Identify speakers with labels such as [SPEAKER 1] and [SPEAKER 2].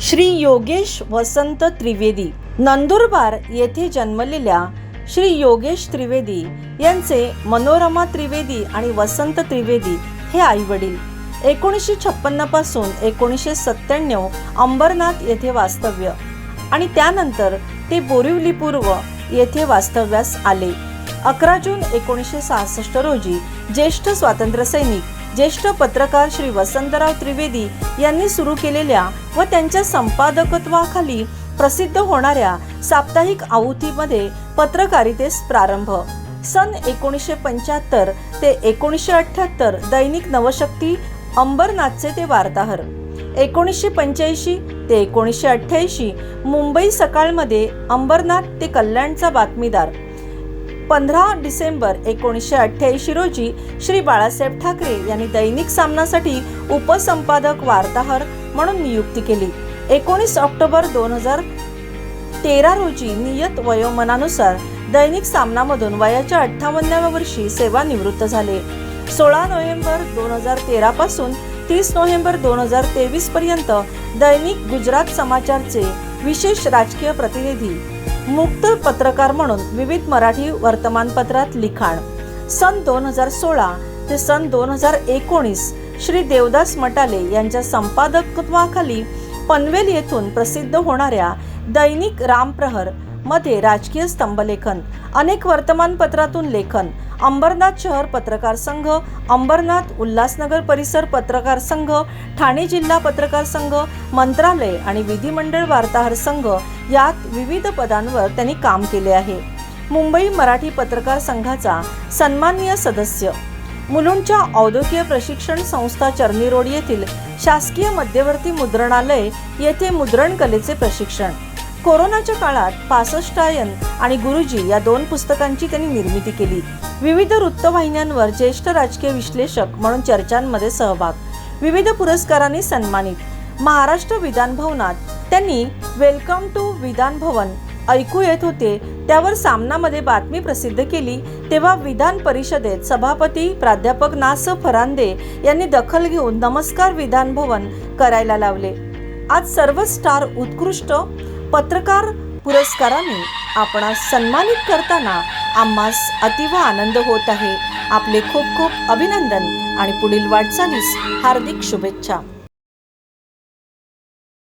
[SPEAKER 1] श्री योगेश वसंत त्रिवेदी नंदुरबार येथे जन्मलेल्या श्री योगेश त्रिवेदी यांचे मनोरमा त्रिवेदी आणि वसंत त्रिवेदी हे आईवडील. एकोणीसशे छप्पन्नपासून एकोणीसशे सत्त्याण्णव अंबरनाथ येथे वास्तव्य आणि त्यानंतर ते बोरिवली पूर्व येथे वास्तव्यास आले. अकरा जून एकोणीसशे सहासष्ट रोजी ज्येष्ठ स्वातंत्र्यसैनिक ज्येष्ठ पत्रकार श्री वसंतराव त्रिवेदी यांनी सुरू केलेल्या व त्यांच्या संपादकत्वाखाली प्रसिद्ध होणाऱ्या साप्ताहिक आवृत्तीमध्ये पत्रकारितेस प्रारंभ. सन एकोणीसशे पंच्याहत्तर ते एकोणीसशे अठ्ठ्याहत्तर दैनिक नवशक्ती अंबरनाथचे ते वार्ताहर. एकोणीसशे पंच्याऐंशी ते एकोणीसशे अठ्ठ्याऐंशी मुंबई सकाळमध्ये अंबरनाथ ते कल्याणचा बातमीदार. पंधरा डिसेंबर एकोणीसशे अठ्ठ्याऐंशी रोजी श्री बाळासाहेब ठाकरे यांनी दैनिक सामनासाठी उपसंपादक वार्ताहर म्हणून नियुक्ती केली. एकोणीस ऑक्टोबर दोन हजार तेरा रोजी नियत वयोमनानुसार दैनिक सामनामधून वयाच्या अठ्ठावन्नाव्या वर्षी सेवानिवृत्त झाले. सोळा नोव्हेंबर दोन हजार तेरा पासून तीस नोव्हेंबर दोन हजार तेवीस पर्यंत दैनिक गुजरात समाचारचे विशेष राजकीय प्रतिनिधी मुक्त पत्रकार म्हणून विविध मराठी वर्तमानपत्रात लिखाण. सन दोन हजार सोळा ते सन दोन हजार एकोणीस श्री देवदास मटाले यांच्या संपादकत्वाखाली पनवेल येथून प्रसिद्ध होणाऱ्या दैनिक रामप्रहर मध्ये राजकीय स्तंभलेखन अनेक वर्तमानपत्रातून लेखन अंबरनाथ शहर पत्रकार संघ अंबरनाथ उल्हासनगर परिसर पत्रकार संघ ठाणे जिल्हा पत्रकार संघ मंत्रालय आणि विधिमंडळ वार्ताहर संघ यात विविध पदांवर त्यांनी काम केले आहे. मुंबई मराठी पत्रकार संघाचा सन्माननीय सदस्य. मुलुंडच्या औद्योगिक प्रशिक्षण संस्था चर्नी रोड येथील शासकीय मध्यवर्ती मुद्रणालय येथे मुद्रण कलेचे प्रशिक्षण. कोरोनाच्या काळात पासष्टायन आणि गुरुजी या दोन पुस्तकांची त्यांनी निर्मिती केली. विविध वृत्तवाहिन्यांवर ज्येष्ठ राजकीय विश्लेषक म्हणून चर्चांमध्ये सहभाग. विविध पुरस्कारांनी सन्मानित. महाराष्ट्र विधान भवनात त्यांनी वेलकम टू विधान भवन ऐकू येत होते. त्यावर सामनामध्ये बातमी प्रसिद्ध केली. तेव्हा विधान परिषदेत सभापती प्राध्यापक नास फरांदे यांनी दखल घेऊन नमस्कार विधान भवन करायला लावले. आज सर्व स्टार उत्कृष्ट पत्रकार पुरस्काराने आपणास सन्मानित करताना आम्हास अतिव आनंद होत आहे. आपले खूप खूप अभिनंदन आणि पुढील वाटचालीस हार्दिक शुभेच्छा.